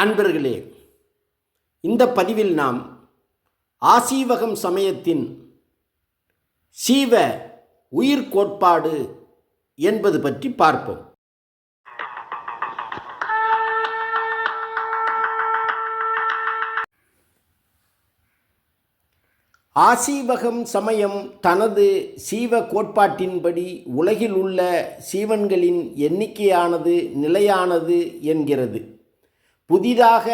அன்பர்களே இந்த பதிவில் நாம் ஆசீவகம் சமயத்தின் சீவ உயிர் கோட்பாடு என்பது பற்றி பார்ப்போம். ஆசீவகம் சமயம் தனது சீவ கோட்பாட்டின்படி உலகில் உள்ள சீவன்களின் எண்ணிக்கையானது நிலையானது என்கிறது. புதிதாக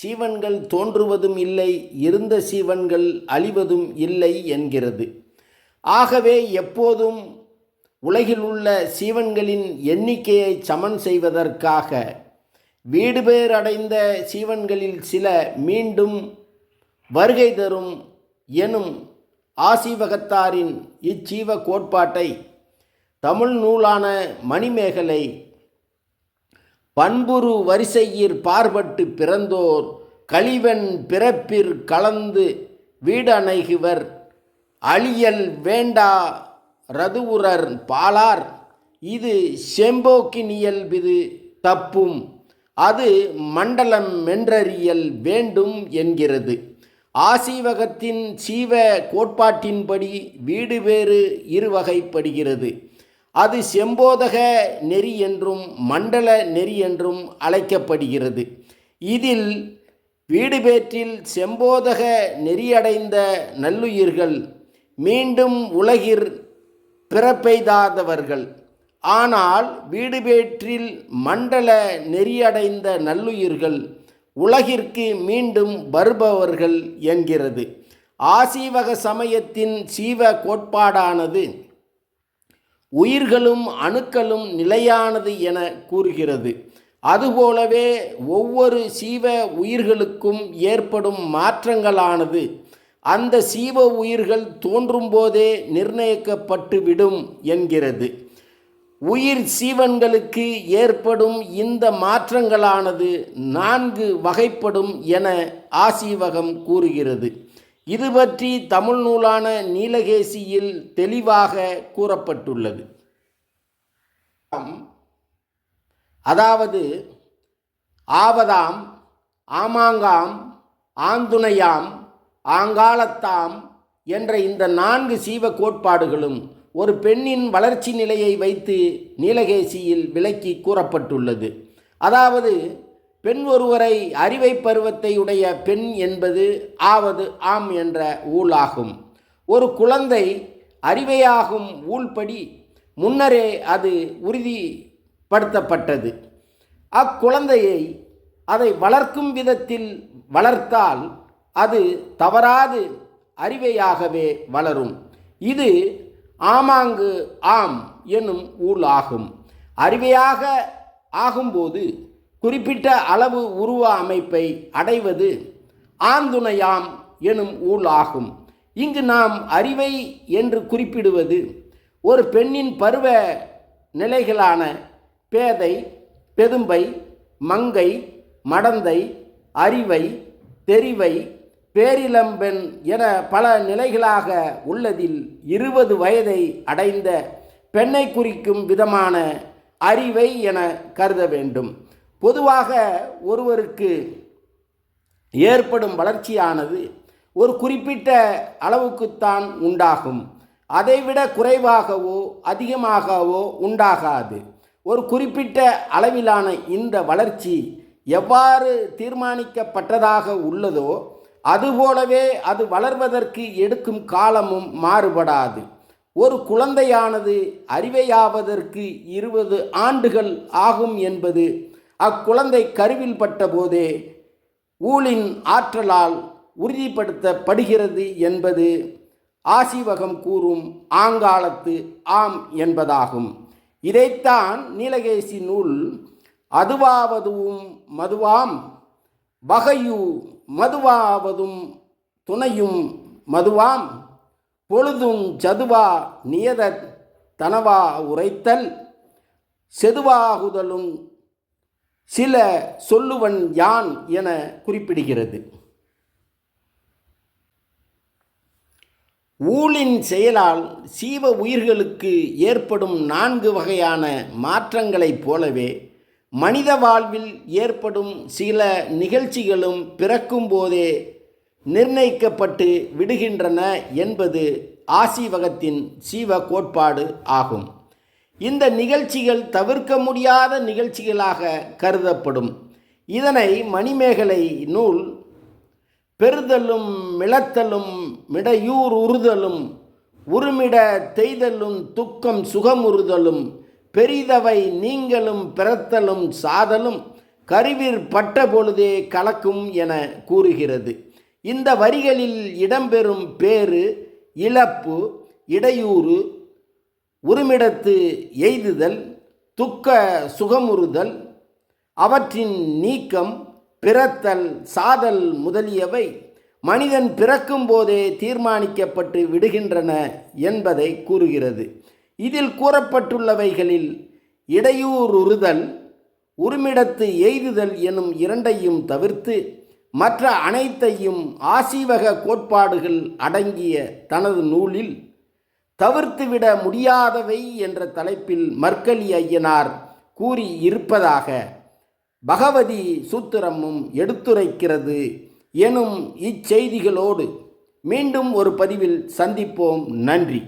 சீவன்கள் தோன்றுவதும் இல்லை இருந்த சீவன்கள் அழிவதும் இல்லை என்கிறது. ஆகவே எப்போதும் உலகில் உள்ள சீவன்களின் எண்ணிக்கையை சமன் செய்வதற்காக வீடு பேரடைந்த சீவன்களில் சில மீண்டும் வருகை தரும் எனும் ஆசீவகத்தாரின் இச்சீவ கோட்பாட்டை தமிழ் நூலான மணிமேகலை பண்புரு வரிசையிற் பார்பட்டு பிறந்தோர் கழிவன் பிறப்பிற் கலந்து வீடணைகுவர் அழியல் வேண்டா ரதுவுரர் பாலார் இது செம்போக்கினியல்பிது தப்பும் அது மண்டலம் மென்றறியல் வேண்டும் என்கிறது. ஆசீவகத்தின் சீவ கோட்பாட்டின்படி வீடு வேறு இருவகைப்படுகிறது. அது செம்போதக நெறி என்றும் மண்டல நெறி என்றும் அழைக்கப்படுகிறது. இதில் வீடுபேற்றில் செம்போதக நெறியடைந்த நல்லுயிர்கள் மீண்டும் உலகிற் பிறப்பெய்தாதவர்கள். ஆனால் வீடுபேற்றில் மண்டல நெறியடைந்த நல்லுயிர்கள் உலகிற்கு மீண்டும் வருபவர்கள் என்கிறது. ஆசீவக சமயத்தின் சீவ கோட்பாடானது உயிர்களும் அணுக்களும் நிலையானது என கூறுகிறது. அதுபோலவே ஒவ்வொரு சீவ உயிர்களுக்கும் ஏற்படும் மாற்றங்களானது. அந்த சீவ உயிர்கள் தோன்றும் போதே நிர்ணயிக்கப்பட்டுவிடும் என்கிறது. உயிர் சீவன்களுக்கு ஏற்படும் இந்த மாற்றங்களானது நான்கு வகைப்படும் என ஆசீவகம் கூறுகிறது. இது பற்றி தமிழ் நூலான நீலகேசியில் தெளிவாக கூறப்பட்டுள்ளது. அதாவது ஆவதாம் ஆமாங்காம் ஆந்துணையாம் ஆங்காலத்தாம் என்ற இந்த நான்கு சீவ கோட்பாடுகளும் ஒரு பெண்ணின் வளர்ச்சி நிலையை வைத்து நீலகேசியில் விளக்கி கூறப்பட்டுள்ளது. அதாவது பெண் ஒருவரை அறிவை பருவத்தை உடைய பெண் என்பது ஆவது ஆம் என்ற ஊழாகும். ஒரு குழந்தை அறிவையாகும் ஊழ்படி முன்னரே அது உறுதிப்படுத்தப்பட்டது. அக்குழந்தையை அதை வளர்க்கும் விதத்தில் வளர்த்தால் அது தவறாது அறிவையாகவே வளரும். இது ஆமாங்கு ஆம் எனும் ஊல் ஆகும் அறிவையாக ஆகும்போது குறிப்பிட்ட அளவு உருவ அமைப்பை அடைவது ஆந்துணையாம் எனும் ஊல் ஆகும் இங்கு நாம் அறிவை என்று குறிப்பிடுவது ஒரு பெண்ணின் பருவ நிலைகளான பேதை பெதும்பை மங்கை மடந்தை அறிவை தெரிவை பேரிளம்பெண் என பல நிலைகளாக உள்ளதில் இருபது வயதை அடைந்த பெண்ணை குறிக்கும் விதமான அறிவை என கருத வேண்டும். பொதுவாக ஒருவருக்கு ஏற்படும் வளர்ச்சியானது ஒரு குறிப்பிட்ட அளவுக்குத்தான் உண்டாகும். அதைவிட குறைவாகவோ அதிகமாகவோ உண்டாகாது. ஒரு குறிப்பிட்ட அளவிலான இந்த வளர்ச்சி எவ்வாறு தீர்மானிக்கப்பட்டதாக உள்ளதோ அதுபோலவே அது வளர்வதற்கு எடுக்கும் காலமும் மாறுபடாது. ஒரு குழந்தையானது அறிவையாவதற்கு இருபது ஆண்டுகள் ஆகும் என்பது அக்குழந்தை கருவில் பட்ட போதே ஊழின் ஆற்றலால் உறுதிப்படுத்தப்படுகிறது என்பது ஆசிவகம் கூறும் ஆங்காலத்து ஆம் என்பதாகும். இதைத்தான் நீலகேசி நூல் அதுவாவதுவும் மதுவாம் வகையு மதுவாவதும் துணையும் மதுவாம் பொழுதும் சதுவா நியத தனவா உரைத்தல் செதுவாகுதலும் சில சொல்லுவன் யான் என குறிப்பிடுகிறது. ஊழின் செயலால் சீவ உயிர்களுக்கு ஏற்படும் நான்கு வகையான மாற்றங்களைப் போலவே மனித வாழ்வில் ஏற்படும் சில நிகழ்ச்சிகளும் பிறக்கும் போதே நிர்ணயிக்கப்பட்டு விடுகின்றன என்பது ஆசிவகத்தின் சீவ கோட்பாடு ஆகும். இந்த நிகழ்ச்சிகள் தவிர்க்க முடியாத நிகழ்ச்சிகளாக கருதப்படும். இதனை மணிமேகலை நூல் பெறுதலும் மிளத்தலும் மிடையூர் உறுதலும் உருமிட தெய்தலும் துக்கம் சுகமுறுதலும் பெரிதவை நீங்களும் பிறத்தலும் சாதலும் கருவிற் பட்ட பொழுதே கலக்கும் என கூறுகிறது. இந்த வரிகளில் இடம்பெறும் பேறு இழப்பு இடையூறு உருமிடத்து எய்துதல் துக்க சுகமுறுதல் அவற்றின் நீக்கம் பிறத்தல் சாதல் முதலியவை மனிதன் பிறக்கும் போதே தீர்மானிக்கப்பட்டு விடுகின்றன என்பதை கூறுகிறது. இதில் கூறப்பட்டுள்ளவைகளில் இடையூறுறுதல் உருமிடத்து எய்துதல் எனும் இரண்டையும் தவிர்த்து மற்ற அனைத்தையும் ஆசீவக கோட்பாடுகள் அடங்கிய தனது நூலில் தவிர்த்துவிட முடியாதவை என்ற தலைப்பில் மர்க்கலி ஐயனார் கூறி இருப்பதாக பகவதி சூத்திரமும் எடுத்துரைக்கிறது எனும் இச்செய்திகளோடு மீண்டும் ஒரு பதிவில் சந்திப்போம். நன்றி.